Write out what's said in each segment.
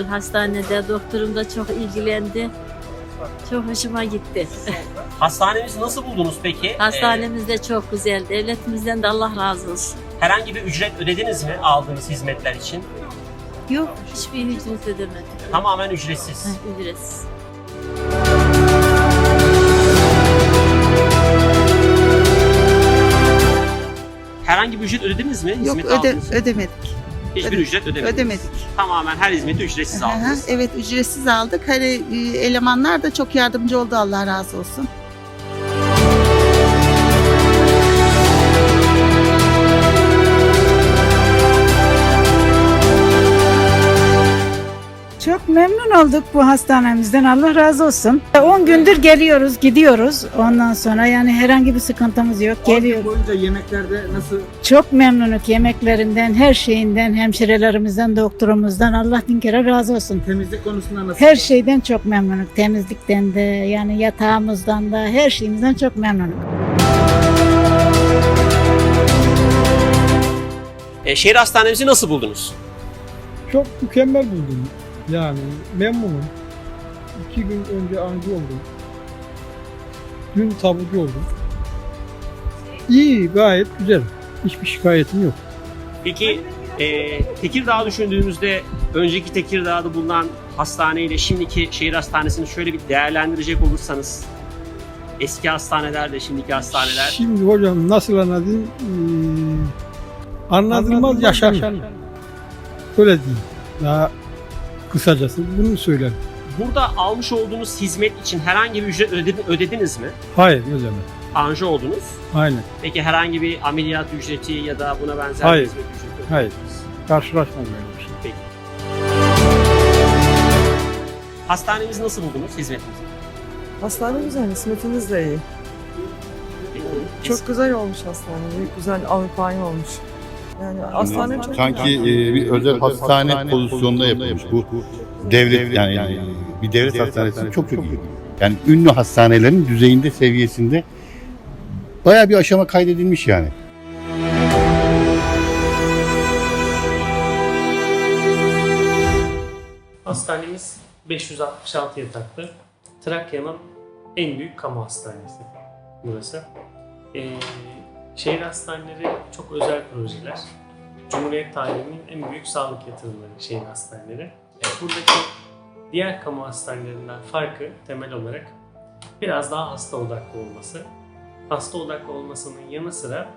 güzel hastanede. Doktorum da çok ilgilendi. Çok hoşuma gitti. Hastanemizi nasıl buldunuz peki? Hastanemiz de çok güzel. Devletimizden de Allah razı olsun. herhangi bir ücret ödediniz mi aldığınız hizmetler için? Yok hiçbir ücret ödemedim. Tamamen ücretsiz. Ücretsiz. Herhangi bir ücret ödediniz mi? Yok Hizmet öde, aldınız mı? ödemedik. Hiçbir öde- ücret ödemediniz. Ödemedik. Tamamen her hizmeti ücretsiz Aha, aldınız. evet ücretsiz aldık. Hani e, elemanlar da çok yardımcı oldu Allah razı olsun. Memnun olduk bu hastanemizden. Allah razı olsun. 10 gündür geliyoruz, gidiyoruz. Ondan sonra yani herhangi bir sıkıntımız yok. Geliyor. boyunca yemeklerde nasıl Çok memnunuk yemeklerinden, her şeyinden, hemşirelerimizden, doktorumuzdan. Allah bin kere razı olsun. temizlik konusunda nasıl? Her şeyden çok memnunuk. Temizlikten de, yani yatağımızdan da, her şeyimizden çok memnunuk. E, şehir hastanemizi nasıl buldunuz? Çok mükemmel buldum. Yani memnunum. İki gün önce anji oldum. Dün taburcu oldum. İyi, gayet güzel. Hiçbir şikayetim yok. Peki e, Tekirdağ düşündüğümüzde önceki Tekirdağ'da bulunan hastane ile şimdiki şehir hastanesini şöyle bir değerlendirecek olursanız eski hastanelerle şimdiki hastaneler Şimdi hocam nasıl anlatayım? Ee, anlatılmaz yaşanır. Öyle diyeyim. Daha kısacası bunu söylerim. burada almış olduğunuz hizmet için herhangi bir ücret ödedi- ödediniz mi? Hayır ödemem. Anji oldunuz. Aynen. Peki herhangi bir ameliyat ücreti ya da buna benzer Hayır. bir hizmet ücreti ödediniz Hayır. mi? Karşılaşmadım öyle bir şey. Peki. Hastanemizi nasıl buldunuz hizmetimizi? Hastane güzel, hizmetiniz de iyi. Çok güzel olmuş hastane, büyük güzel Avrupa'yı olmuş. Yani hastane çok Sanki e, bir özel hastane pozisyonunda yapılmış bu devlet yani bir devlet hastanesi çok çok iyi. Yani ünlü hastanelerin düzeyinde seviyesinde bayağı bir aşama kaydedilmiş yani. Hastanemiz 566 yataklı. Trakya'nın en büyük kamu hastanesi burası. Ee, şehir hastaneleri çok özel projeler. Cumhuriyet tarihinin en büyük sağlık yatırımları şehir hastaneleri. Buradaki diğer kamu hastanelerinden farkı temel olarak biraz daha hasta odaklı olması. Hasta odaklı olmasının yanı sıra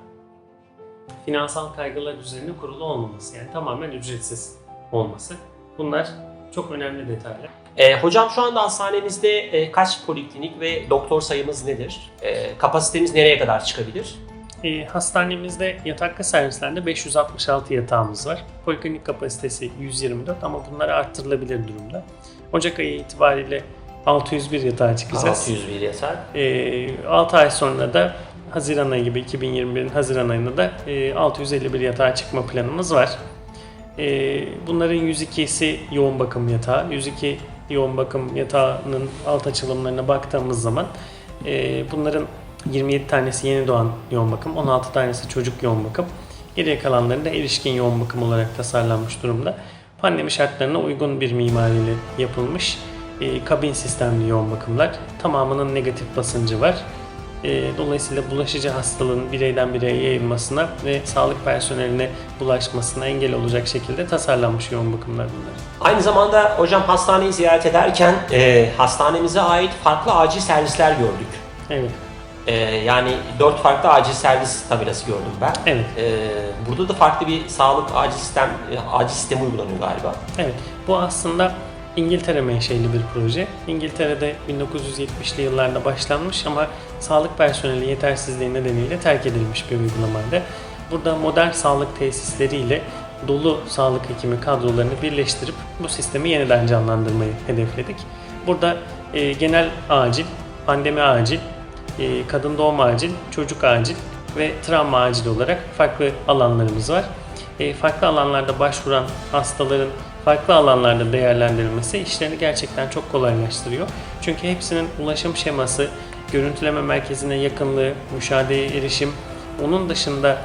finansal kaygılar üzerine kurulu olmaması. Yani tamamen ücretsiz olması. Bunlar çok önemli detaylar. E, hocam şu anda hastanemizde e, kaç poliklinik ve doktor sayımız nedir? E, kapasitemiz nereye kadar çıkabilir? E, hastanemizde yataklı servislerde 566 yatağımız var. Poliklinik kapasitesi 124 ama bunlar arttırılabilir durumda. Ocak ayı itibariyle 601 yatağa çıkacağız. 601 yatar. E, 6 ay sonra da Haziran ayı gibi 2021'in Haziran ayında da e, 651 yatağa çıkma planımız var. E, bunların 102'si yoğun bakım yatağı. 102 yoğun bakım yatağının alt açılımlarına baktığımız zaman e, bunların 27 tanesi yeni doğan yoğun bakım, 16 tanesi çocuk yoğun bakım. Geriye kalanları da erişkin yoğun bakım olarak tasarlanmış durumda. Pandemi şartlarına uygun bir mimariyle yapılmış e, kabin sistemli yoğun bakımlar. Tamamının negatif basıncı var. E, dolayısıyla bulaşıcı hastalığın bireyden bireye yayılmasına ve sağlık personeline bulaşmasına engel olacak şekilde tasarlanmış yoğun bakımlar bunlar. Aynı zamanda hocam hastaneyi ziyaret ederken e, hastanemize ait farklı acil servisler gördük. Evet, E, yani dört farklı acil servis tabelası gördüm ben. evet. E, burada da farklı bir sağlık acil sistem e, acil sistemi uygulanıyor galiba. Evet, bu aslında İngiltere menşeli bir proje. İngiltere'de 1970'li yıllarda başlanmış ama sağlık personeli yetersizliği nedeniyle terk edilmiş bir uygulamaydı. Burada modern sağlık tesisleriyle dolu sağlık hekimi kadrolarını birleştirip bu sistemi yeniden canlandırmayı hedefledik. Burada e, genel acil, pandemi acil, e, kadın doğum acil, çocuk acil ve travma acil olarak farklı alanlarımız var. E, farklı alanlarda başvuran hastaların farklı alanlarda değerlendirilmesi işlerini gerçekten çok kolaylaştırıyor. Çünkü hepsinin ulaşım şeması, görüntüleme merkezine yakınlığı, müşahedeye erişim, onun dışında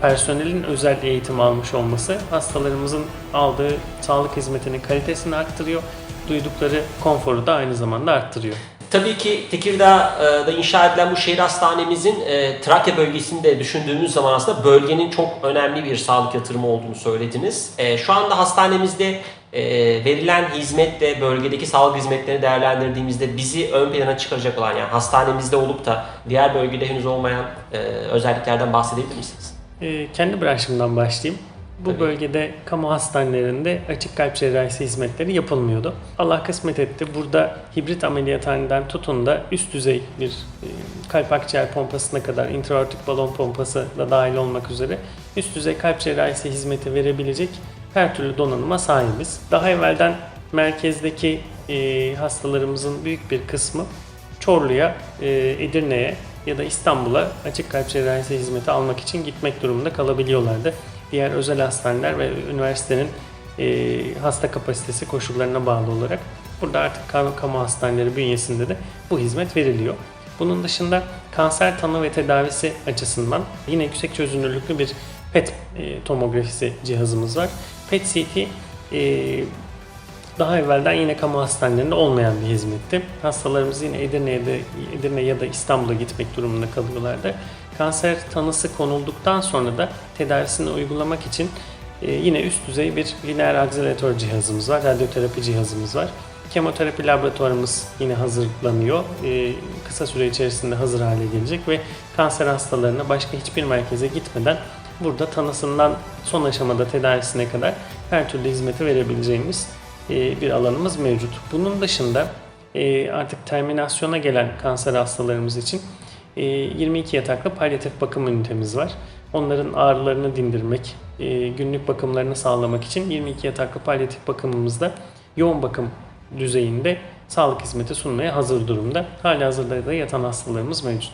personelin özel eğitim almış olması hastalarımızın aldığı sağlık hizmetinin kalitesini arttırıyor. Duydukları konforu da aynı zamanda arttırıyor. Tabii ki Tekirdağ'da inşa edilen bu şehir hastanemizin e, Trakya bölgesinde düşündüğümüz zaman aslında bölgenin çok önemli bir sağlık yatırımı olduğunu söylediniz. E, şu anda hastanemizde e, verilen hizmetle bölgedeki sağlık hizmetlerini değerlendirdiğimizde bizi ön plana çıkaracak olan yani hastanemizde olup da diğer bölgede henüz olmayan e, özelliklerden bahsedebilir misiniz? Kendi branşımdan başlayayım. Bu Tabii. bölgede kamu hastanelerinde açık kalp cerrahisi hizmetleri yapılmıyordu. Allah kısmet etti. Burada hibrit ameliyathaneden tutun da üst düzey bir e, kalp akciğer pompasına kadar intraortik balon pompası da dahil olmak üzere üst düzey kalp cerrahisi hizmeti verebilecek her türlü donanıma sahibiz. Daha evvelden merkezdeki e, hastalarımızın büyük bir kısmı Çorlu'ya, e, Edirne'ye ya da İstanbul'a açık kalp cerrahisi hizmeti almak için gitmek durumunda kalabiliyorlardı. Diğer özel hastaneler ve üniversitenin e, hasta kapasitesi koşullarına bağlı olarak burada artık kamu, hastaneleri bünyesinde de bu hizmet veriliyor. Bunun dışında kanser tanı ve tedavisi açısından yine yüksek çözünürlüklü bir PET e, tomografisi cihazımız var. PET-CT e, daha evvelden yine kamu hastanelerinde olmayan bir hizmetti. Hastalarımız yine Edirne'ye de, Edirne ya da İstanbul'a gitmek durumunda kalıyorlardı. Kanser tanısı konulduktan sonra da tedavisini uygulamak için e, yine üst düzey bir lineer akselatör cihazımız var, radyoterapi cihazımız var. Kemoterapi laboratuvarımız yine hazırlanıyor. E, kısa süre içerisinde hazır hale gelecek ve kanser hastalarına başka hiçbir merkeze gitmeden burada tanısından son aşamada tedavisine kadar her türlü hizmeti verebileceğimiz bir alanımız mevcut. Bunun dışında e, artık terminasyona gelen kanser hastalarımız için e, 22 yataklı palyatif bakım ünitemiz var. Onların ağrılarını dindirmek, e, günlük bakımlarını sağlamak için 22 yataklı palyatif bakımımızda yoğun bakım düzeyinde sağlık hizmeti sunmaya hazır durumda. Hali hazırda da yatan hastalarımız mevcut.